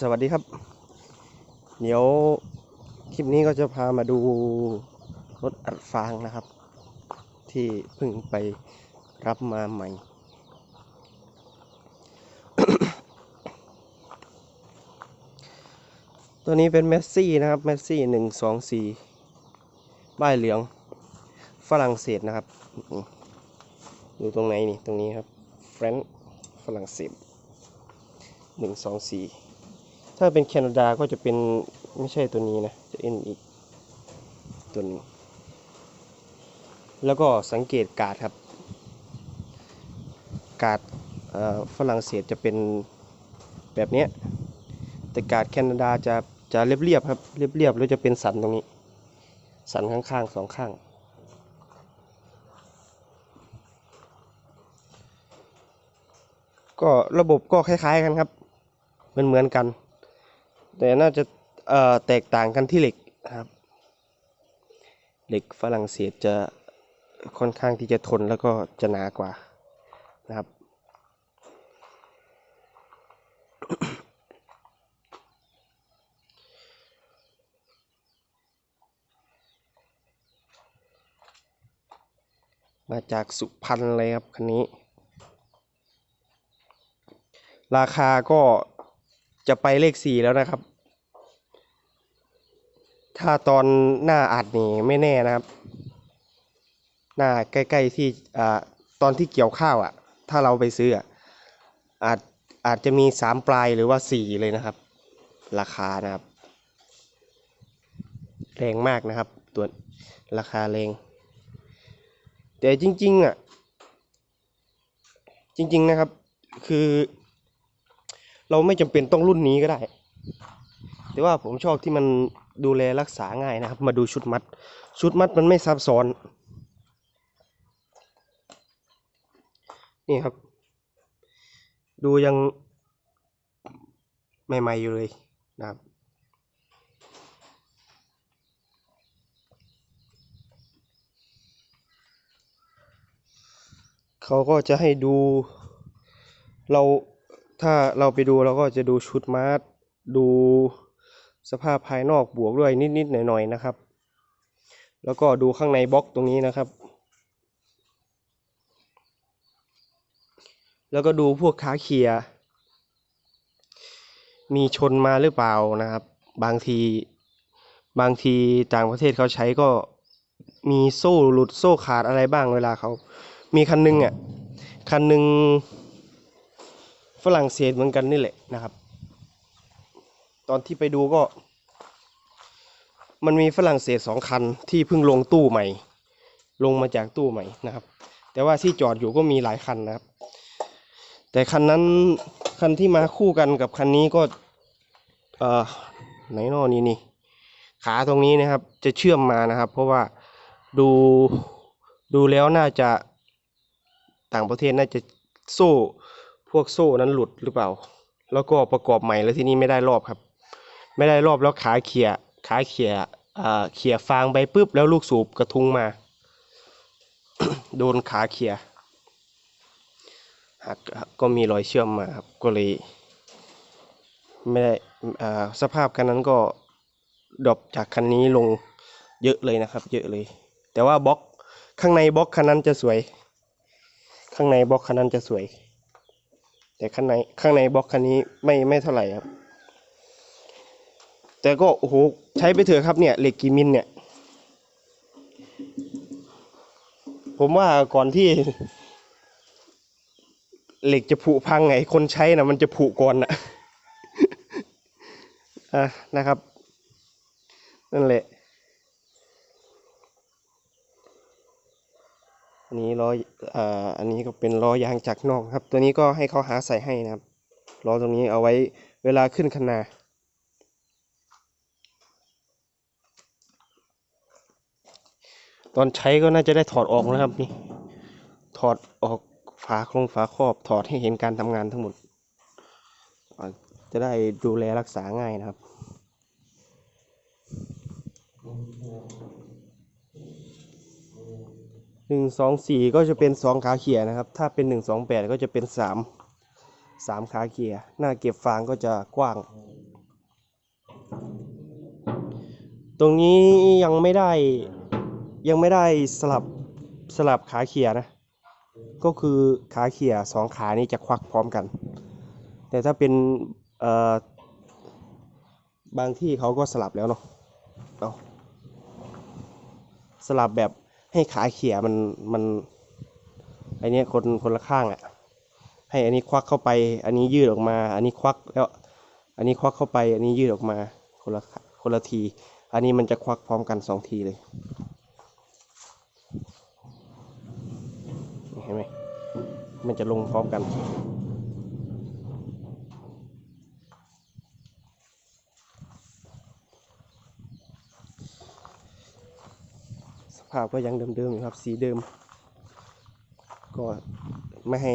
สวัสดีครับ เดี๋ยวคลิปนี้ก็จะพามาดูรถอัดฟางนะครับ ที่เพิ่งไปรับมาใหม่ ตัวนี้เป็นเมสซี่นะครับเมสซี่หนึ่งสองสี่ป้ายเหลืองฝรั่งเศสนะครับนี่อยู่ตรงไหนนี่ ตรงนี้ครับแฟรงฝรั่งเศสหนึ่งสองสี่ ถ้าเป็นแคนาดาก็จะเป็นไม่ใช่ตัวนี้นะ จะเอ็นอีกตัวหนึงแล้วก็สังเกตการ์ดครับ การ์ดฝรั่งเศสจะเป็นแบบนี้ แต่การ์ดแคนาดาจะจะเรียบๆครับ เรียบๆแล้วจะเป็นสันตรงนี้ สันข้างๆสองข้างก็ระบบก็คล้ายๆกันครับเหมือนเหมือนๆกัน แต่น่าจะเอ่อแตกต่างกันที่เหล็กครับ เหล็กฝรั่งเศสจะค่อนข้างที่จะทนแล้วก็จะหนากว่านะครับ มาจากสุพรรณเลยครับคันนี้ ราคาก็ จะไปเลขสี่แล้วนะครับ ถ้าตอนหน้าอัดนี่ไม่แน่นะครับ หน้าใกล้ๆที่อ่าตอนที่เกี่ยวข้าวอะ ถ้าเราไปซื้ออะอาจอาจจะมีสามปลายหรือว่าสี่เลยนะครับ ราคานะครับ แรงมากนะครับ ตัวราคาแรง แต่จริงๆอะจริง ๆนะครับคือ เราไม่จำเป็นต้องรุ่นนี้ก็ได้ แต่ว่าผมชอบที่มันดูแลรักษาง่ายนะครับ มาดูชุดมัด ชุดมัดมันไม่ซับซ้อน นี่ครับ ดูยังใหม่ๆอยู่เลยนะครับเขาก็จะให้ดูเรา ถ้าเราไปดูเราก็จะดูชุดมาร์ดูสภาพภายนอกบวกด้วยนิดๆหน่อยๆนะครับ แล้วก็ดูข้างในบล็อกตรงนี้นะครับ แล้วก็ดูพวกขาเคียมีชนมาหรือเปล่านะครับ บางทีบางทีต่างประเทศเขาใช้ก็มีโซ่หลุดโซ่ขาดอะไรบ้างเวลาเขา มีคันหนึงอะคันหนึ่ง ฝรั่งเศสเหมือนกันนี่แหละนะครับ ตอนที่ไปดูก็ มันมีฝรั่งเศสสองคันที่เพิ่งลงตู้ใหม่ ลงมาจากตู้ใหม่นะครับ แต่ว่าที่จอดอยู่ก็มีหลายคันนะครับ แต่คันนั้นคันที่มาคู่กันกับคันนี้ก็เอ่อไหนนอนี่นี่ขาตรงนี้นะครับจะเชื่อมมานะครับ เพราะว่าดูดูแล้วน่าจะต่างประเทศน่าจะโซ่ พวกโซ่นั้นหลุดหรือเปล่า แล้วก็ประกอบใหม่แล้วที่นี้ไม่ได้รอบครับ ไม่ได้รอบแล้วขาเขี่ยขาเขี่ยเขี่ยฟางไปปุ๊บแล้วลูกสูบกระทุ้งมา โดนขาเขี่ยหักก็มีรอยเชื่อมมาครับก็เลยไม่ได้สภาพคันนั้นก็ดรอปจากคันนี้ลงเยอะเลยนะครับ เยอะเลย แต่ว่าบล็อกข้างในบล็อกคันนั้นจะสวย ข้างในบล็อกคันนั้นจะสวย แต่ข้างในข้างในบล็อกคันนี้ไม่ไม่เท่าไหร่ครับ แต่ก็โอ้โหใช้ไปเถอะครับเนี่ยเหล็กกีมิลเนี่ย ผมว่าก่อนที่ เหล็กจะผุพังไงคนใช้นะมันจะผุก่อนนะอะนะครับ นั่นแหละ นี้ล้ออ่าอันนี้ก็เป็นล้อยางจากนอกครับ ตัวนี้ก็ให้เขาหาใส่ให้นะครับล้อตรงนี้เอาไว้เวลาขึ้นคันนาตอนใช้ก็น่าจะได้ถอดออกนะครับนี่ถอดออกฝาโครงฝาครอบถอดให้เห็นการทำงานทั้งหมด จะได้ดูแลรักษาง่ายนะครับ หนึ่งสองสี่ก็จะเป็นสองขาเขี่ยนะครับ ถ้าเป็นหนึ่งสองแปดก็จะเป็นสามสามขาเกียหน้าเก็บฟางก็จะกว้าง ตรงนี้ยังไม่ได้ยังไม่ได้สลับสลับขาเขียนะ ก็คือขาเขียสองขานี้จะควักพร้อมกัน แต่ถ้าเป็นเอ่อบางที่เขาก็สลับแล้วเนาะสลับแบบ ให้ขาเขียมันมันไอเนี้ยคนคนละข้างอะ่ะ ให้อันนี้ควักเข้าไป อันนี้ยืดออกมา อันนี้ควักแล้ว อันนี้ควักเข้าไป อันนี้ยืดออกมาคนละคนละที อันนี้มันจะควักพร้อมกันสองทีเลยเห็นไหมมันจะลงพร้อมกัน ภาพก็ยังเดิมๆอยู่ครับ สีเดิม ก็ไม่ให้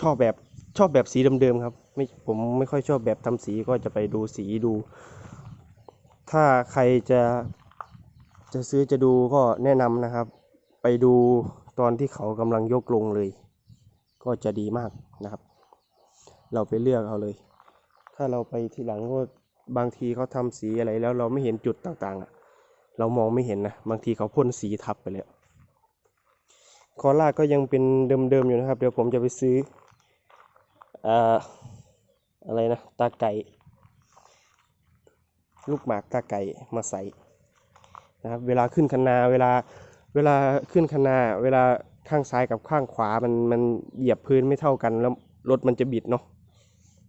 ชอบแบบชอบแบบสีเดิมๆครับไม่ผมไม่ค่อยชอบแบบทำสีก็จะไปดูสีดู ถ้าใครจะจะซื้อจะดูก็แนะนำนะครับ ไปดูตอนที่เขากำลังยกลงเลย ก็จะดีมากนะครับ เราไปเลือกเอาเลย ถ้าเราไปทีหลังก็บางทีเขาทำสีอะไรแล้วเราไม่เห็นจุดต่างๆอะ เรามองไม่เห็นนะ บางทีเขาพ่นสีทับไปแล้วคอล่าก็ยังเป็นเดิมๆอยู่นะครับ เดี๋ยวผมจะไปซื้ออ่าอะไรนะ ตาไก่ ลูกหมากตาไก่มาใส่นะครับ เวลาขึ้นคันนา เวลา เวลาขึ้นคันนา เวลาข้างซ้ายกับข้างขวา มัน มันเหยียบพื้นไม่เท่ากัน แล้วรถมันจะบิดเนาะ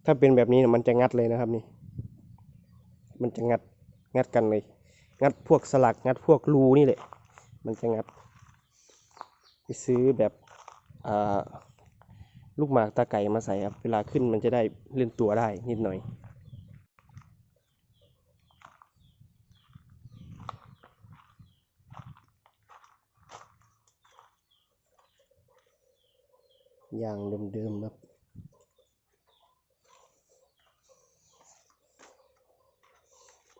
ถ้าเป็นแบบนี้มันจะงัดเลยนะครับนี่ มันจะงัด งัดกันเลย งัดพวกสลักงัดพวกรูนี่แหละ มันจะงัด ไปซื้อแบบลูกหมากตาไก่มาใส่ครับ เวลาขึ้นมันจะได้เล่นตัวได้นิดหน่อย อย่างเดิมๆครับ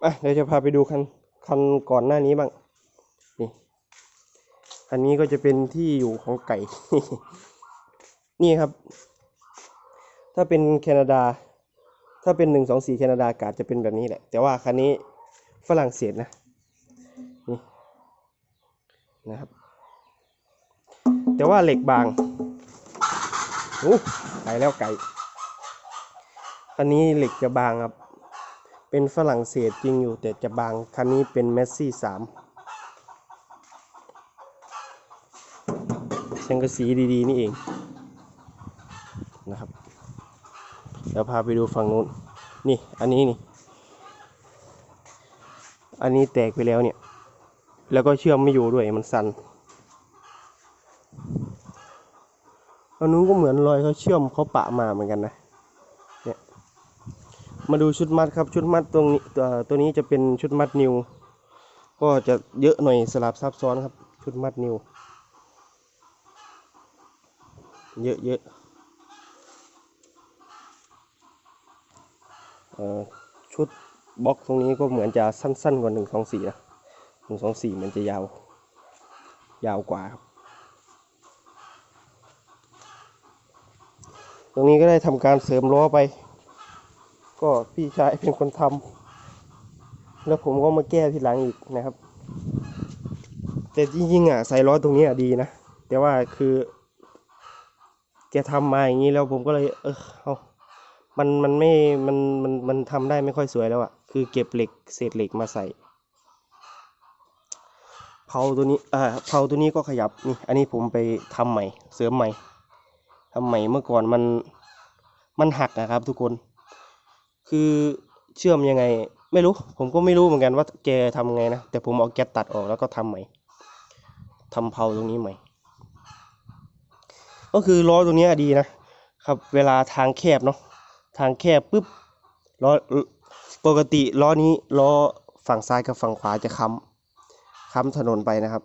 อะเดี๋ยวจะพาไปดูคัน คันก่อนหน้านี้บ้าง นี่ อันนี้ก็จะเป็นที่อยู่ของไก่ นี่ครับ ถ้าเป็นแคนาดา ถ้าเป็นหนึ่งสองสี่แคนาดาอากาศจะเป็นแบบนี้แหละ แต่ว่าคันนี้ฝรั่งเศสนะ นี่นะครับ แต่ว่าเหล็กบางโอ้ไก่แล้วไก่ คันนี้เหล็กจะบางครับ เป็นฝรั่งเศสจริงอยู่แต่จะบาง คันนี้เป็นเมสซี่สามสังกะสีดีๆ นี่เองนะครับ เดี๋ยวพาไปดูฝั่งนู้น นี่อันนี้นี่ อันนี้แตกไปแล้วเนี่ย แล้วก็เชื่อมไม่อยู่ด้วยมันสั่นอันนู้นก็เหมือนรอยเขาเชื่อมเขาปะมาเหมือนกันนะ มาดูชุดมัดครับชุดมัดตรงนี้ตัวตัวนี้จะเป็นชุดมัดนิว ก็จะเยอะหน่อยสลับซับซ้อนครับ ชุดมัดนิว เยอะเยอะออชุดบล็อกตรงนี้ก็เหมือนจะสั้นๆกว่าหนึ่งสองสี่นะหนึ่งสองสี่มันจะยาว ยาวกว่าครับ ตรงนี้ก็ได้ทำการเสริมล้อไป ก็พี่ชายเป็นคนทำแล้วผมก็มาแก้ทีหลังอีกนะครับ แต่จริงๆอะใส่ล้อตรงนี้อะดีนะ แต่ว่าคือแกทำมาอย่างนี้แล้วผมก็เลย เออเอามันมันไม่มันมันมันทำได้ไม่ค่อยสวยแล้วอะ คือเก็บเหล็กเศษเหล็กมาใส่เผาตัวนี้อ่าเผาตัวนี้ก็ขยับนี่ อันนี้ผมไปทำใหม่ เสริมใหม่ทำใหม่เมื่อก่อนมันมันหักนะครับทุกคน คือเชื่อมยังไง ไม่รู้ ผมก็ไม่รู้เหมือนกันว่าแกทำไงนะ แต่ผมเอาแก๊สตัดออกแล้วก็ทำใหม่ทำเพาตรงนี้ใหม่ ก็คือล้อตรงนี้ดีนะครับ เวลาทางแคบเนาะ ทางแคบปุ๊บล้อปกติล้อนี้ล้อฝั่งซ้ายกับฝั่งขวาจะค้ำค้ำถนนไปนะครับ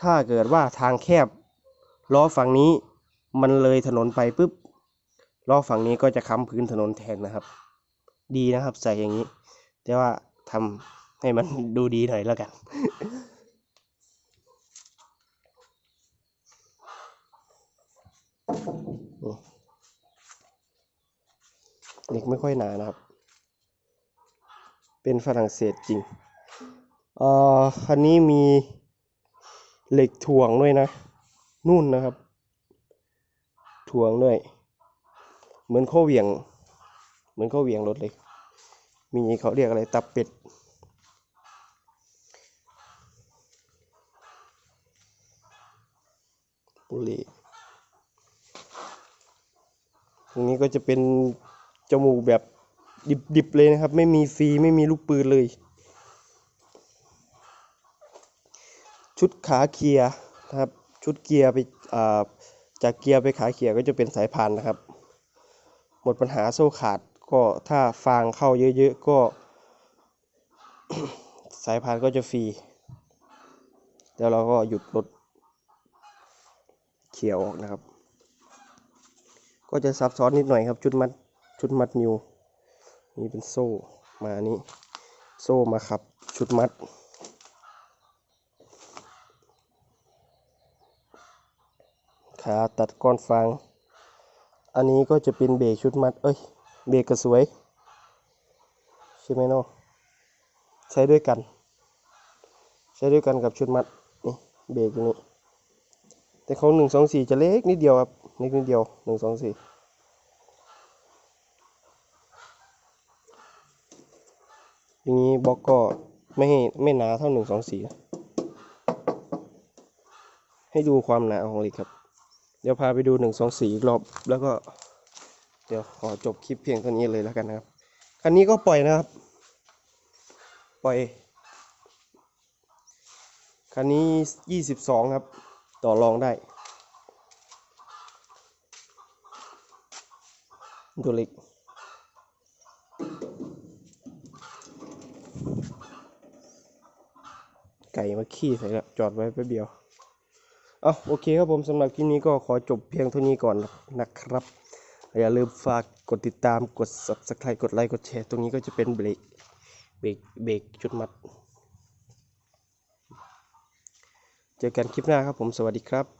ถ้าเกิดว่าทางแคบล้อฝั่งนี้มันเลยถนนไปปุ๊บล้อฝั่งนี้ก็จะค้ำพื้นถนนแทนนะครับ ดีนะครับ ใส่อย่างนี้ แต่ว่าทำให้มันดูดีหน่อยแล้วกันเหล็กไม่ค่อยหนานะครับ เป็นฝรั่งเศสจริงเอ่อคันนี้มีเหล็กถ่วงด้วยนะ นุ่นนะครับ ถ่วงด้วย เหมือนข้อเหวี่ยง มือนข้อเหวี่ยงรถเลย มีเขาเรียกอะไรตับเป็ดบุรีตรงนี้ก็จะเป็นจมูกแบบดิบๆเลยนะครับ ไม่มีฟรีไม่มีลูกปืนเลย ชุดขาเกียร์นะครับชุดเกียร์ไปอ่าจากเกียร์ไปขาเกียร์ก็จะเป็นสายพานนะครับ หมดปัญหาโซ่ขาด ก็ถ้าฟางเข้าเยอะๆก็ สายพานก็จะฟรี แล้วเราก็หยุดรถเขียวออกนะครับ ก็จะซับซ้อนนิดหน่อยครับชุดมัดชุดมัดนิวนี่เป็นโซ่มานี่โซ่มาขับ ชุดมัด ขาตัดก้อนฟาง อันนี้ก็จะเป็นเบรกชุดมัด เอ้ย เบรกกระสวย ใช่ไหมเนาะใช้ด้วยกัน ใช้ด้วยกันกับชุดมัดนี่เบรกอยู่นี่แต่เของหนึ่งสองสี่จะเล็กนิดเดียวครับเล็กนิดเดียวหนึ่งสองสี่อย่างนี้บล็อกก็ไม่ให้ไม่หนาเท่าหนึ่งสองสี่ให้ดูความหนาของเหล็กครับ เดี๋ยวพาไปดูหนึ่งสองสี่อีกรอบแล้วก็ เดี๋ยวขอจบคลิปเพียงเท่านี้เลยแล้วกันนะครับ คันนี้ก็ปล่อยนะครับ ปล่อย คันนี้ยี่สิบสองครับ ต่อรองได้ ตัวเล็กไก่มาขี้ใส่ล้วจอดไว้แป๊บเดียว เอาโอเคครับผมสำหรับคลิปนี้ก็ขอจบเพียงเท่านี้ก่อนนะครับ อย่าลืมฝากกดติดตามกด subscribe กดไลค์กดแชร์ตรงนี้ก็จะเป็นเบรกเบรกเบรกจุดมัด เจอกันคลิปหน้าครับผมสวัสดีครับ